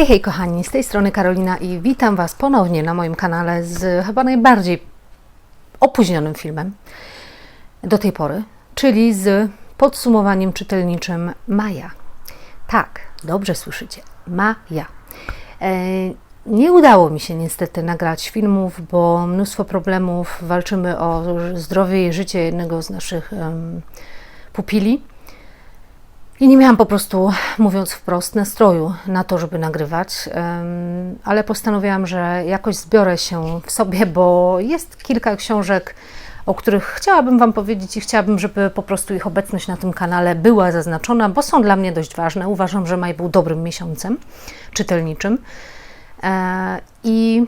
Hej, hej kochani, z tej strony Karolina i witam Was ponownie na moim kanale z chyba najbardziej opóźnionym filmem do tej pory, czyli z podsumowaniem czytelniczym Maja. Tak, dobrze słyszycie, Maja. E, nie udało mi się niestety nagrać filmów, bo mnóstwo problemów, walczymy o zdrowie i życie jednego z naszych pupili. I nie miałam po prostu, mówiąc wprost, nastroju na to, żeby nagrywać, ale postanowiłam, że jakoś zbiorę się w sobie, bo jest kilka książek, o których chciałabym Wam powiedzieć i chciałabym, żeby po prostu ich obecność na tym kanale była zaznaczona, bo są dla mnie dość ważne. Uważam, że maj był dobrym miesiącem czytelniczym. E, I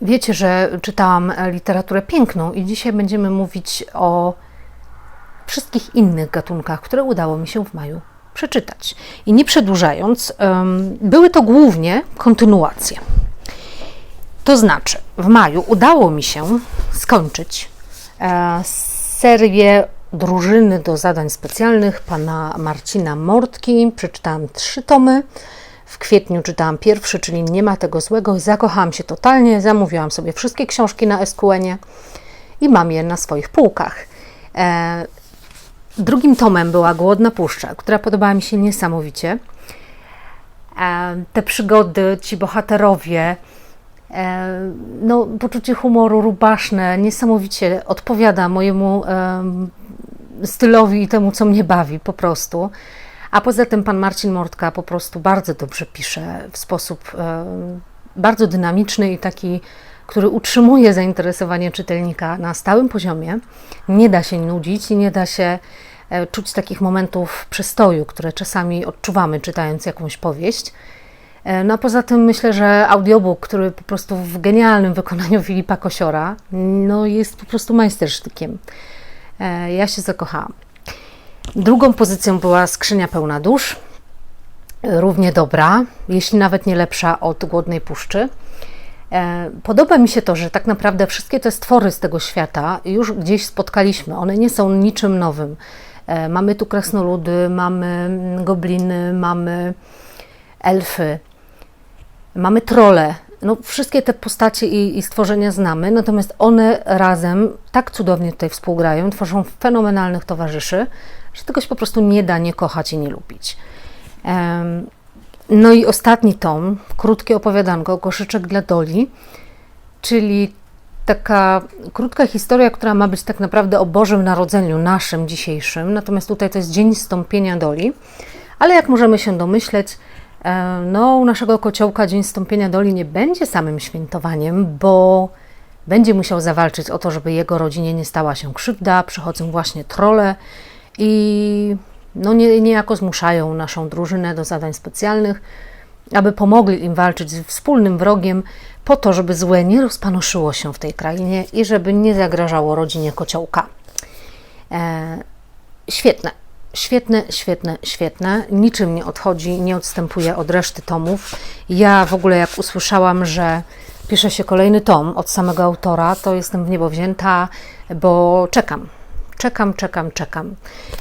wiecie, że czytałam literaturę piękną, i dzisiaj będziemy mówić o wszystkich innych gatunkach, które udało mi się w maju przeczytać. I nie przedłużając, były to głównie kontynuacje. To znaczy, w maju udało mi się skończyć e, serię drużyny do zadań specjalnych pana Marcina Mortki. Przeczytałam trzy tomy. W kwietniu czytałam pierwszy, czyli Nie ma tego złego. Zakochałam się totalnie. Zamówiłam sobie wszystkie książki na SQN i mam je na swoich półkach. Drugim tomem była Głodna Puszcza, która podobała mi się niesamowicie. E, te przygody, ci bohaterowie, e, no, poczucie humoru rubaszne niesamowicie odpowiada mojemu stylowi i temu, co mnie bawi po prostu. A poza tym pan Marcin Mortka po prostu bardzo dobrze pisze w sposób bardzo dynamiczny i taki który utrzymuje zainteresowanie czytelnika na stałym poziomie. Nie da się nudzić i nie da się e, czuć takich momentów przystoju, które czasami odczuwamy czytając jakąś powieść. E, no a poza tym myślę, że audiobook, który po prostu w genialnym wykonaniu Filipa Kosiora, no jest po prostu majstersztykiem. E, ja się zakochałam. Drugą pozycją była Skrzynia pełna dusz, równie dobra, jeśli nawet nie lepsza od Głodnej Puszczy. E, podoba mi się to, że tak naprawdę wszystkie te stwory z tego świata już gdzieś spotkaliśmy. One nie są niczym nowym. E, mamy tu krasnoludy, mamy gobliny, mamy elfy, mamy trole. No, wszystkie te postacie i, i stworzenia znamy, natomiast one razem tak cudownie tutaj współgrają, tworzą fenomenalnych towarzyszy, że tego się po prostu nie da nie kochać i nie lubić. No i ostatni tom, krótkie opowiadanko, Koszyczek dla Doli, czyli taka krótka historia, która ma być tak naprawdę o Bożym Narodzeniu, naszym dzisiejszym. Natomiast tutaj to jest Dzień Stąpienia Doli. Ale jak możemy się domyśleć, e, no, u naszego kociołka Dzień Stąpienia Doli nie będzie samym świętowaniem, bo będzie musiał zawalczyć o to, żeby jego rodzinie nie stała się krzywda. Przychodzą właśnie trole i no nie, niejako zmuszają naszą drużynę do zadań specjalnych, aby pomogli im walczyć z wspólnym wrogiem, po to, żeby złe nie rozpanoszyło się w tej krainie i żeby nie zagrażało rodzinie kociołka. E, świetne, świetne, świetne, świetne. Niczym nie odchodzi, nie odstępuje od reszty tomów. Ja w ogóle, jak usłyszałam, że pisze się kolejny tom od samego autora, to jestem w niebo wzięta, bo czekam czekam, czekam, czekam.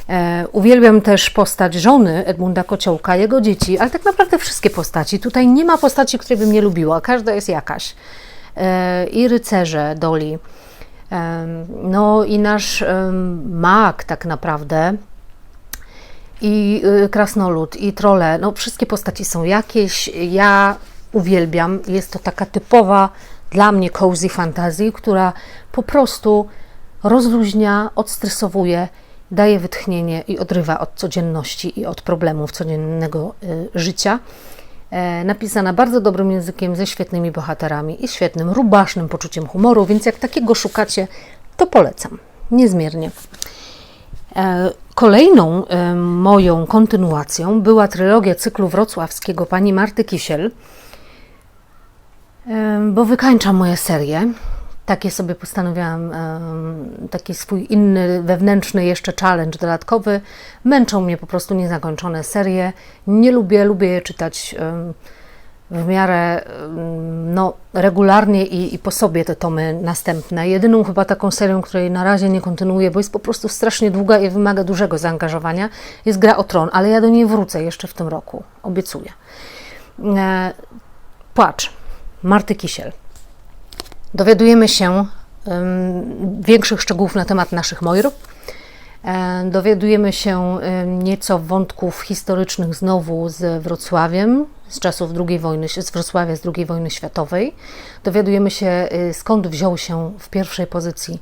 E, uwielbiam też postać żony Edmunda Kociołka, jego dzieci, ale tak naprawdę wszystkie postaci. Tutaj nie ma postaci, której bym nie lubiła, każda jest jakaś. E, I rycerze Doli, e, no i nasz e, tak naprawdę, i y, krasnolud, i trole, no wszystkie postaci są jakieś. Ja uwielbiam, jest to taka typowa dla mnie cozy fantasy, która po prostu rozluźnia, odstresowuje, daje wytchnienie i odrywa od codzienności i od problemów codziennego y, życia. E, napisana bardzo dobrym językiem, ze świetnymi bohaterami i świetnym, rubasznym poczuciem humoru, więc jak takiego szukacie, to polecam niezmiernie. E, kolejną e, moją kontynuacją była trylogia cyklu wrocławskiego pani Marty Kisiel, bo wykańczam moje serię takie sobie postanowiłam, taki swój inny, wewnętrzny jeszcze challenge dodatkowy. Męczą mnie po prostu niezakończone serie. Nie lubię, lubię je czytać w miarę no, regularnie i, i, po sobie te tomy następne. Jedyną chyba taką serią, której na razie nie kontynuuję, bo jest po prostu strasznie długa i wymaga dużego zaangażowania, jest Gra o Tron, ale ja do niej wrócę jeszcze w tym roku, obiecuję. E, płacz Marty Kisiel. Dowiadujemy się większych szczegółów na temat naszych Mojr. E, dowiadujemy się nieco wątków historycznych znowu z Wrocławiem, z czasów II wojny, z Wrocławia z II wojny światowej. Dowiadujemy się y, skąd wziął się w pierwszej pozycji,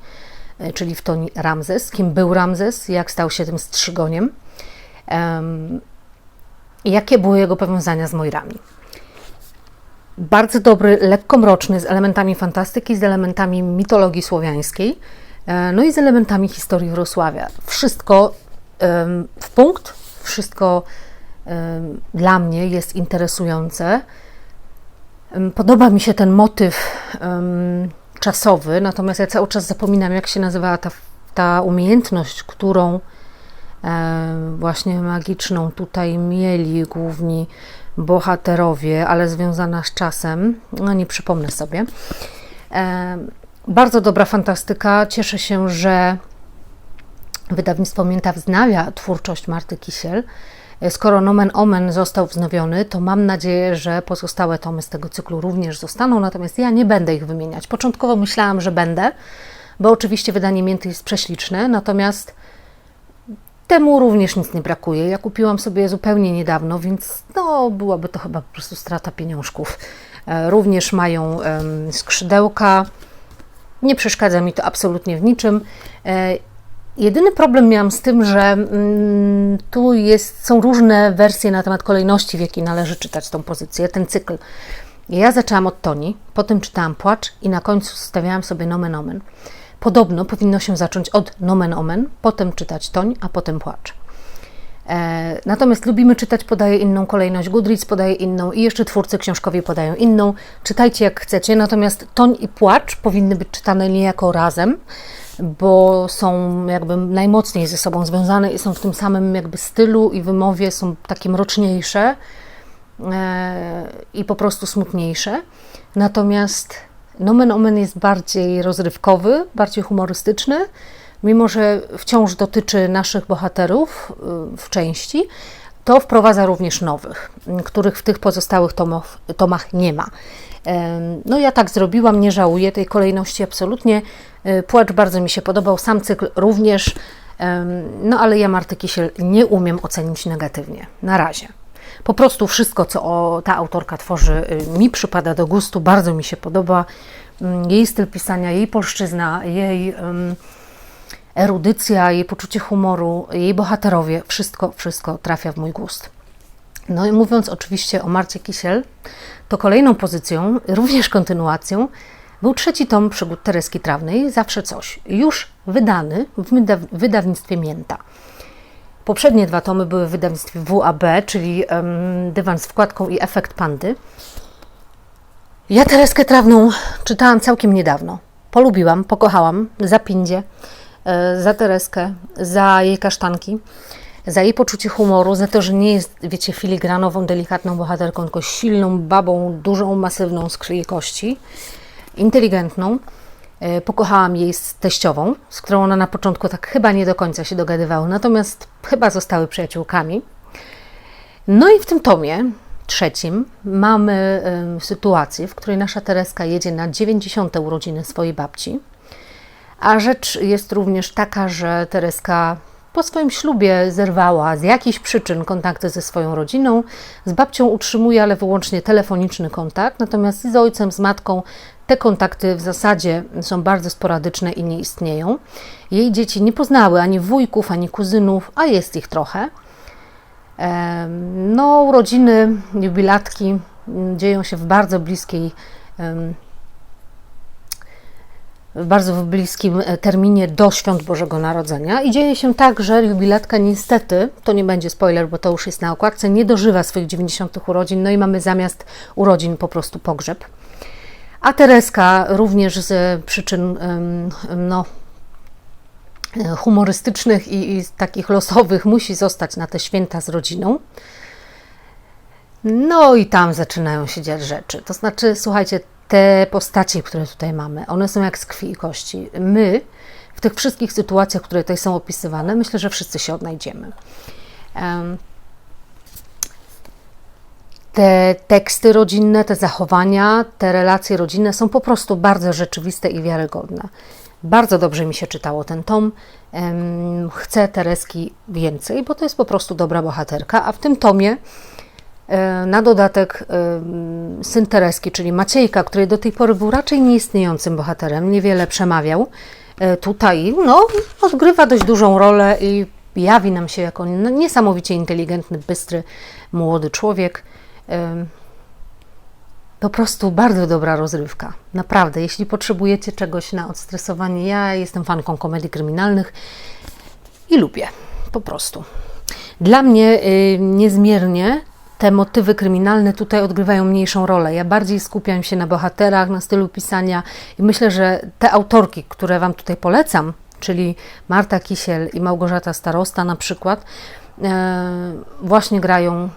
y, czyli w Toni Ramzes, kim był Ramzes, jak stał się tym strzygoniem jakie były jego powiązania z Mojrami. Bardzo dobry, lekko mroczny, z elementami fantastyki, z elementami mitologii słowiańskiej, e, no i z elementami historii Wrocławia. Wszystko w punkt, wszystko dla mnie jest interesujące. Podoba mi się ten motyw czasowy, natomiast ja cały czas zapominam, jak się nazywała ta, ta umiejętność, którą właśnie magiczną tutaj mieli główni bohaterowie, ale związana z czasem. No nie przypomnę sobie. Bardzo dobra fantastyka. Cieszę się, że wydawnictwo Mięta wznawia twórczość Marty Kisiel. Skoro Nomen Omen został wznowiony, to mam nadzieję, że pozostałe tomy z tego cyklu również zostaną, natomiast ja nie będę ich wymieniać. Początkowo myślałam, że będę, bo oczywiście wydanie Mięty jest prześliczne, natomiast temu również nic nie brakuje. Ja kupiłam sobie zupełnie niedawno, więc no, byłaby to chyba po prostu strata pieniążków. E, również mają skrzydełka. Nie przeszkadza mi to absolutnie w niczym. E, jedyny problem miałam z tym, że mm, tu jest, są różne wersje na temat kolejności, w jakiej należy czytać tą pozycję, ten cykl. Ja zaczęłam od Toni, potem czytałam Płacz i na końcu stawiałam sobie nomen omen. Podobno powinno się zacząć od nomen omen, potem czytać Toń, a potem Płacz. E, natomiast lubimy czytać, podaje inną kolejność, Goodreads podaje inną i jeszcze twórcy książkowi podają inną. Czytajcie jak chcecie, natomiast Toń i Płacz powinny być czytane niejako razem, bo są jakby najmocniej ze sobą związane i są w tym samym jakby stylu i wymowie, są takie mroczniejsze e, i po prostu smutniejsze. Natomiast Nomen Omen jest bardziej rozrywkowy, bardziej humorystyczny, mimo że wciąż dotyczy naszych bohaterów y, w części, to wprowadza również nowych, których w tych pozostałych tomach, tomach nie ma. No ja tak zrobiłam, nie żałuję tej kolejności absolutnie. Y, Płacz bardzo mi się podobał, sam cykl również, no ale ja Marty Kisiel nie umiem ocenić negatywnie, na razie. Po prostu wszystko, co ta autorka tworzy, y, mi przypada do gustu, bardzo mi się podoba. Mm, jej styl pisania, jej polszczyzna, jej erudycja, jej poczucie humoru, jej bohaterowie, wszystko, wszystko trafia w mój gust. No i mówiąc oczywiście o Marcie Kisiel, to kolejną pozycją, również kontynuacją, był trzeci tom przygód Tereski Trawnej, Zawsze Coś, już wydany w wydawnictwie Mięta. Poprzednie dwa tomy były w wydawnictwie WAB, czyli Dywan z wkładką i Efekt Pandy. Ja Tereskę Trawną czytałam całkiem niedawno. Polubiłam, pokochałam za Pindzie, e, za Tereskę, za jej kasztanki, za jej poczucie humoru, za to, że nie jest, wiecie, filigranową, delikatną bohaterką, tylko silną babą, dużą, masywną z kości, inteligentną. E, pokochałam jej z teściową, z którą ona na początku tak chyba nie do końca się dogadywały, natomiast chyba zostały przyjaciółkami. No i w tym tomie trzecim mamy sytuację, w której nasza Tereska jedzie na 90. urodziny swojej babci. A rzecz jest również taka, że Tereska po swoim ślubie zerwała z jakichś przyczyn kontakty ze swoją rodziną. Z babcią utrzymuje, ale wyłącznie telefoniczny kontakt, natomiast z ojcem, z matką te kontakty w zasadzie są bardzo sporadyczne i nie istnieją. Jej dzieci nie poznały ani wujków, ani kuzynów, a jest ich trochę. No, urodziny, jubilatki dzieją się w bardzo bliskiej, w bardzo bliskim e, terminie do świąt Bożego Narodzenia. I dzieje się tak, że jubilatka niestety, to nie będzie spoiler, bo to już jest na okładce, nie dożywa swoich 90 urodzin, no i mamy zamiast urodzin po prostu pogrzeb. A Tereska również z przyczyn no, humorystycznych i, i takich losowych musi zostać na te święta z rodziną. No i tam zaczynają się dziać rzeczy. To znaczy, słuchajcie, te postacie, które tutaj mamy, one są jak z krwi i kości. My w tych wszystkich sytuacjach, które tutaj są opisywane, myślę, że wszyscy się odnajdziemy. Te teksty rodzinne, te zachowania, te relacje rodzinne są po prostu bardzo rzeczywiste i wiarygodne. Bardzo dobrze mi się czytało ten tom. Chcę Tereski więcej, bo to jest po prostu dobra bohaterka, a w tym tomie e, na dodatek syn Tereski, czyli Maciejka, który do tej pory był raczej nieistniejącym bohaterem, niewiele przemawiał, e, tutaj no, odgrywa dość dużą rolę i jawi nam się jako niesamowicie inteligentny, bystry, młody człowiek. Po prostu bardzo dobra rozrywka. Naprawdę, jeśli potrzebujecie czegoś na odstresowanie, ja jestem fanką komedii kryminalnych i lubię. Po prostu. Dla mnie y, niezmiernie te motywy kryminalne tutaj odgrywają mniejszą rolę. Ja bardziej skupiam się na bohaterach, na stylu pisania i myślę, że te autorki, które Wam tutaj polecam, czyli Marta Kisiel i Małgorzata Starosta na przykład, e, właśnie grają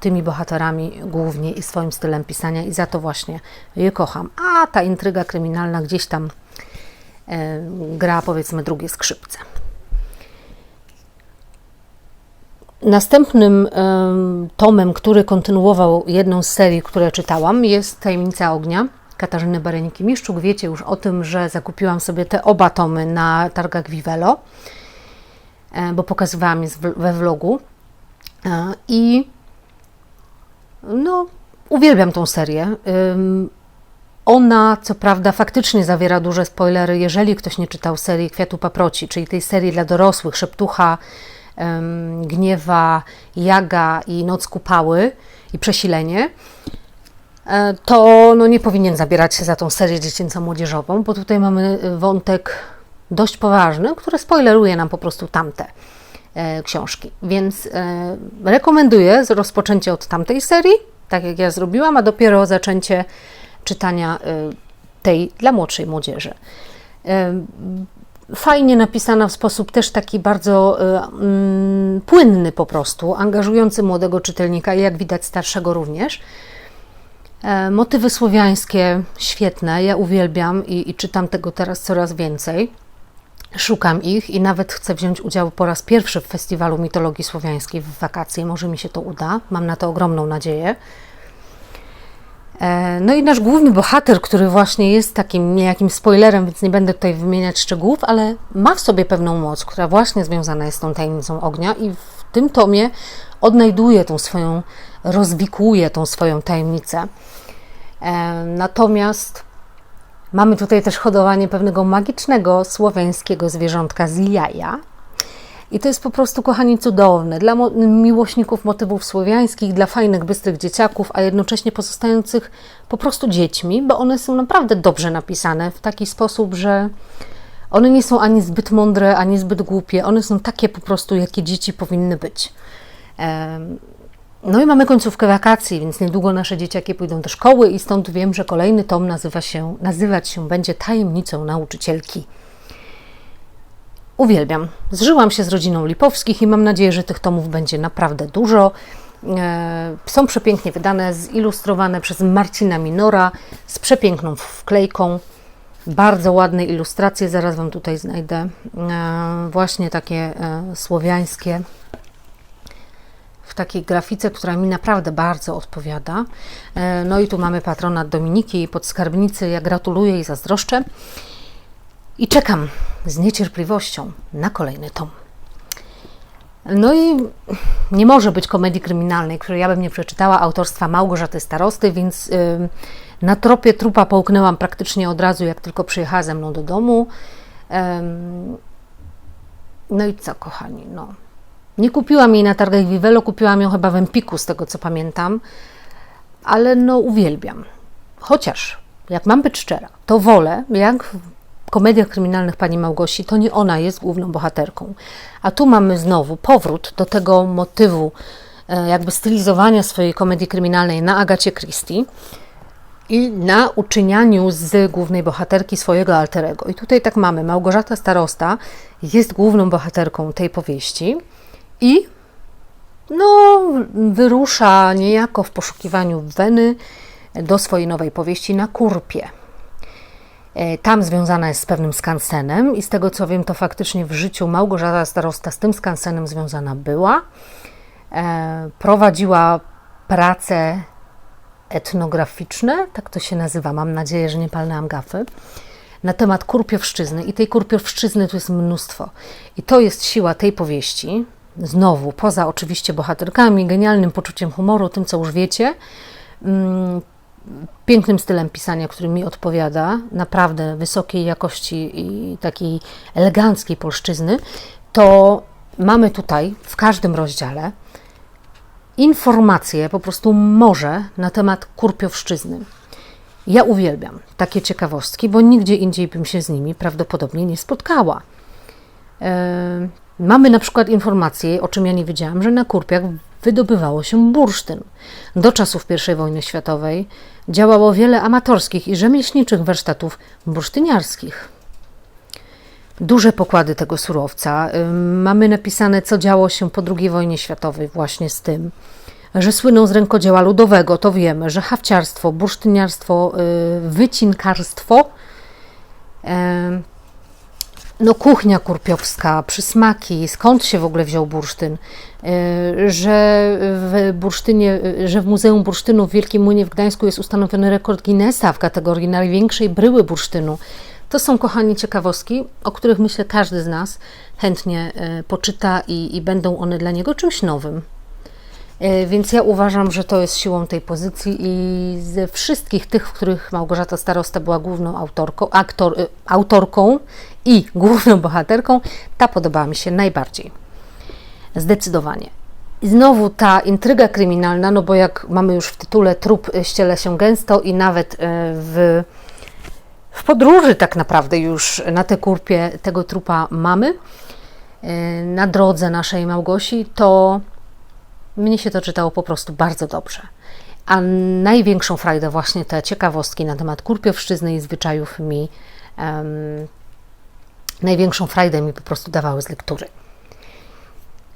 tymi bohaterami głównie i swoim stylem pisania i za to właśnie je kocham. A ta intryga kryminalna gdzieś tam e, gra powiedzmy drugie skrzypce. Następnym em, tomem, który kontynuował jedną z serii, które czytałam, jest Tajemnica Ognia Katarzyny Bareniki-Miszczuk. Wiecie już o tym, że zakupiłam sobie te oba tomy na targach Vivelo, e, bo pokazywałam je we vlogu. E, I no, uwielbiam tą serię. Ona, co prawda, faktycznie zawiera duże spoilery, jeżeli ktoś nie czytał serii Kwiatu Paproci, czyli tej serii dla dorosłych, Szeptucha, Gniewa, Jaga i Noc Kupały i Przesilenie, e, to no, nie powinien zabierać się za tą serię dziecięco-młodzieżową, bo tutaj mamy y, wątek dość poważny, który spoileruje nam po prostu tamte książki. Więc e, rekomenduję rozpoczęcie od tamtej serii, tak jak ja zrobiłam, a dopiero zaczęcie czytania e, tej dla młodszej młodzieży. E, Fajnie napisana w sposób też taki bardzo e, mm, płynny po prostu, angażujący młodego czytelnika i jak widać starszego również. E, Motywy słowiańskie świetne, ja uwielbiam i, i czytam tego teraz coraz więcej. Szukam ich i nawet chcę wziąć udział po raz pierwszy w Festiwalu Mitologii Słowiańskiej w wakacje. Może mi się to uda, mam na to ogromną nadzieję. E, No i nasz główny bohater, który właśnie jest takim niejakim spoilerem, więc nie będę tutaj wymieniać szczegółów, ale ma w sobie pewną moc, która właśnie związana jest z tą tajemnicą ognia i w tym tomie odnajduje tą swoją, rozwikłuje tą swoją tajemnicę. E, Natomiast Mamy tutaj też hodowanie pewnego magicznego słowiańskiego zwierzątka z jaja. I to jest po prostu, kochani, cudowne. Dla miłośników motywów słowiańskich, dla fajnych, bystrych dzieciaków, a jednocześnie pozostających po prostu dziećmi, bo one są naprawdę dobrze napisane w taki sposób, że one nie są ani zbyt mądre, ani zbyt głupie. One są takie po prostu, jakie dzieci powinny być. No i mamy końcówkę wakacji, więc niedługo nasze dzieciaki pójdą do szkoły i stąd wiem, że kolejny tom nazywa się, nazywać się będzie Tajemnicą Nauczycielki. Uwielbiam. Zżyłam się z rodziną Lipowskich i mam nadzieję, że tych tomów będzie naprawdę dużo. E, Są przepięknie wydane, zilustrowane przez Marcina Minora z przepiękną wklejką. Bardzo ładne ilustracje, zaraz Wam tutaj znajdę. E, Właśnie takie e, słowiańskie takiej grafice, która mi naprawdę bardzo odpowiada. E, No i tu mamy patronat Dominiki i podskarbnicy. Ja gratuluję i zazdroszczę. I czekam z niecierpliwością na kolejny tom. No i nie może być komedii kryminalnej, której ja bym nie przeczytała, autorstwa Małgorzaty Starosty, więc ym, na tropie trupa połknęłam praktycznie od razu, jak tylko przyjechała ze mną do domu. No i co, kochani, no. Nie kupiłam jej na targach Vivelo, kupiłam ją chyba w Empiku, z tego co pamiętam, ale no uwielbiam. Chociaż, jak mam być szczera, to wolę, jak w komediach kryminalnych pani Małgosi, to nie ona jest główną bohaterką. A tu mamy znowu powrót do tego motywu, e, jakby stylizowania swojej komedii kryminalnej na Agacie Christie i na uczynianiu z głównej bohaterki swojego alterego. I tutaj tak mamy, Małgorzata Starosta jest główną bohaterką tej powieści i no, wyrusza niejako w poszukiwaniu Weny do swojej nowej powieści na Kurpie. E, Tam związana jest z pewnym skansenem i z tego co wiem, to faktycznie w życiu Małgorzata Starosta z tym skansenem związana była. E, Prowadziła prace etnograficzne, tak to się nazywa, mam nadzieję, że nie palnęłam gafy, na temat kurpiowszczyzny. I tej kurpiowszczyzny tu jest mnóstwo. I to jest siła tej powieści, znowu, poza oczywiście bohaterkami, genialnym poczuciem humoru, tym co już wiecie, mm, pięknym stylem pisania, który mi odpowiada, naprawdę wysokiej jakości i takiej eleganckiej polszczyzny, to mamy tutaj w każdym rozdziale informacje, po prostu morze na temat kurpiowszczyzny. Ja uwielbiam takie ciekawostki, bo nigdzie indziej bym się z nimi prawdopodobnie nie spotkała. Mamy na przykład informację, o czym ja nie wiedziałam, że na kurpiach wydobywało się bursztyn. Do czasów I wojny światowej działało wiele amatorskich i rzemieślniczych warsztatów bursztyniarskich. Duże pokłady tego surowca. Mamy napisane, co działo się po II wojnie światowej, właśnie z tym, że słyną z rękodzieła ludowego, to wiemy, że hawciarstwo, bursztyniarstwo, y, wycinkarstwo no, kuchnia kurpiowska, przysmaki, skąd się w ogóle wziął bursztyn, e, że w bursztynie, że w Muzeum Bursztynu w Wielkim Młynie w Gdańsku jest ustanowiony rekord Guinnessa w kategorii największej bryły bursztynu. To są, kochani, ciekawostki, o których myślę każdy z nas chętnie e, poczyta i, i będą one dla niego czymś nowym. E, więc ja uważam, że to jest siłą tej pozycji i ze wszystkich tych, w których Małgorzata Starosta była główną autorką, aktor, autorką i główną bohaterką, ta podobała mi się najbardziej. Zdecydowanie. I znowu ta intryga kryminalna, no bo jak mamy już w tytule trup ściele się gęsto i nawet e, w, w podróży tak naprawdę już na te kurpie tego trupa mamy, e, na drodze naszej Małgosi, to mnie się to czytało po prostu bardzo dobrze. A największą frajdę właśnie te ciekawostki na temat kurpiowszczyzny i zwyczajów mi um, największą frajdę mi po prostu dawały z lektury.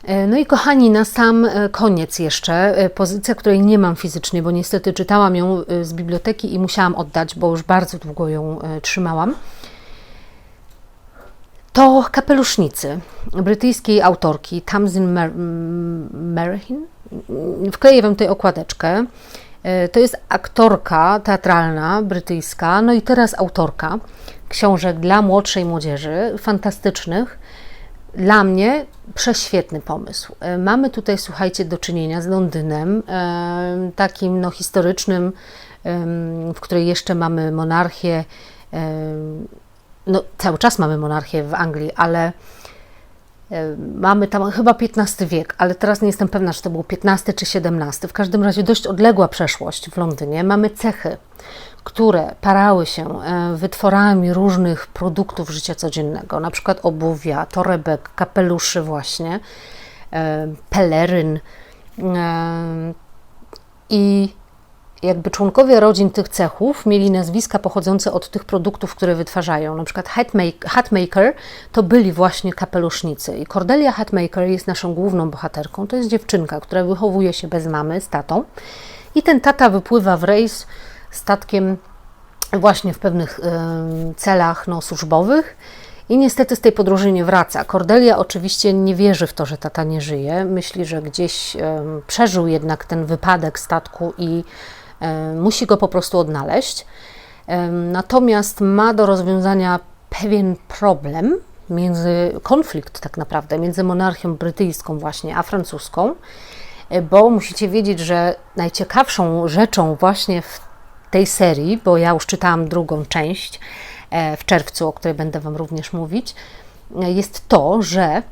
E, no i kochani, na sam e, koniec jeszcze e, pozycja, której nie mam fizycznie, bo niestety czytałam ją z biblioteki i musiałam oddać, bo już bardzo długo ją trzymałam. To kapelusznicy brytyjskiej autorki Tamsin Marahin. Wkleję Wam tutaj okładeczkę. To jest aktorka teatralna brytyjska, no i teraz autorka książek dla młodszej młodzieży, fantastycznych. Dla mnie prześwietny pomysł. E, mamy tutaj, słuchajcie, do czynienia z Londynem, e, takim no, historycznym, w której jeszcze mamy monarchię. No, cały czas mamy monarchię w Anglii, ale Mamy tam chyba XV wiek, ale teraz nie jestem pewna, czy to był XV czy XVII. W każdym razie dość odległa przeszłość w Londynie. Mamy cechy, które parały się e, wytworami różnych produktów życia codziennego, na przykład obuwia, torebek, kapeluszy właśnie, e, peleryn e, i jakby członkowie rodzin tych cechów mieli nazwiska pochodzące od tych produktów, które wytwarzają. Na przykład Hatmaker to byli właśnie kapelusznicy. I Cordelia Hatmaker jest naszą główną bohaterką. To jest dziewczynka, która wychowuje się bez mamy, z tatą. I ten tata wypływa w rejs statkiem właśnie w pewnych celach no, służbowych. I niestety z tej podróży nie wraca. Cordelia oczywiście nie wierzy w to, że tata nie żyje. Myśli, że gdzieś przeżył jednak ten wypadek statku i musi go po prostu odnaleźć. Natomiast ma do rozwiązania pewien problem między konflikt tak naprawdę między monarchią brytyjską właśnie a francuską, e, bo musicie wiedzieć, że najciekawszą rzeczą właśnie w tej serii, bo ja już czytałam drugą część e, w czerwcu, o której będę Wam również mówić, e, jest to, że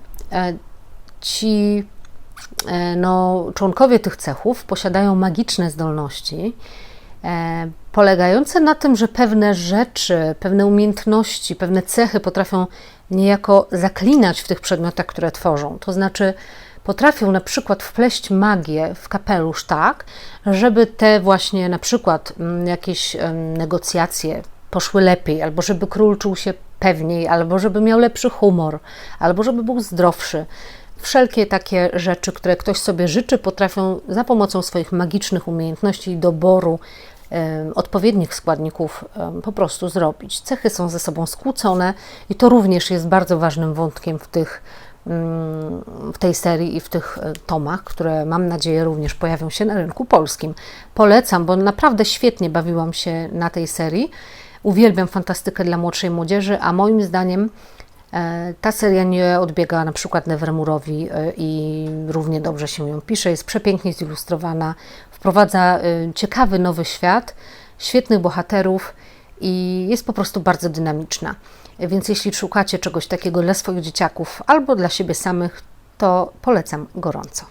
ci E, no, członkowie tych cechów posiadają magiczne zdolności, e, polegające na tym, że pewne rzeczy, pewne umiejętności, pewne cechy potrafią niejako zaklinać w tych przedmiotach, które tworzą. To znaczy, potrafią na przykład wpleść magię w kapelusz tak, żeby te właśnie na przykład mm, jakieś negocjacje poszły lepiej, albo żeby król czuł się pewniej, albo żeby miał lepszy humor, albo żeby był zdrowszy. Wszelkie takie rzeczy, które ktoś sobie życzy, potrafią za pomocą swoich magicznych umiejętności i doboru odpowiednich składników po prostu zrobić. Cechy są ze sobą skłócone i to również jest bardzo ważnym wątkiem w tych mm, w tej serii i w tych e, tomach, które mam nadzieję również pojawią się na rynku polskim. Polecam, bo naprawdę świetnie bawiłam się na tej serii. Uwielbiam fantastykę dla młodszej młodzieży, a moim zdaniem ta seria nie odbiega na przykład Nevermurowi e, i równie dobrze się ją pisze. Jest przepięknie zilustrowana, wprowadza e, ciekawy nowy świat, świetnych bohaterów i jest po prostu bardzo dynamiczna. Więc jeśli szukacie czegoś takiego dla swoich dzieciaków albo dla siebie samych, to polecam gorąco.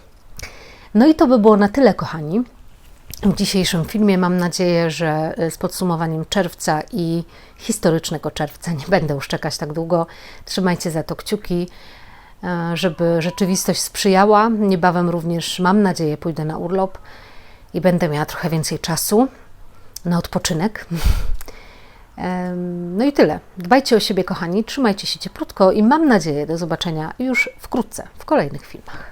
No i to by było na tyle, kochani. W dzisiejszym filmie mam nadzieję, że z podsumowaniem czerwca i historycznego czerwca nie będę już czekać tak długo. Trzymajcie za to kciuki, e, żeby rzeczywistość sprzyjała. Niebawem również, mam nadzieję, pójdę na urlop i będę miała trochę więcej czasu na odpoczynek. No i tyle. Dbajcie o siebie, kochani, trzymajcie się cieplutko i mam nadzieję do zobaczenia już wkrótce w kolejnych filmach.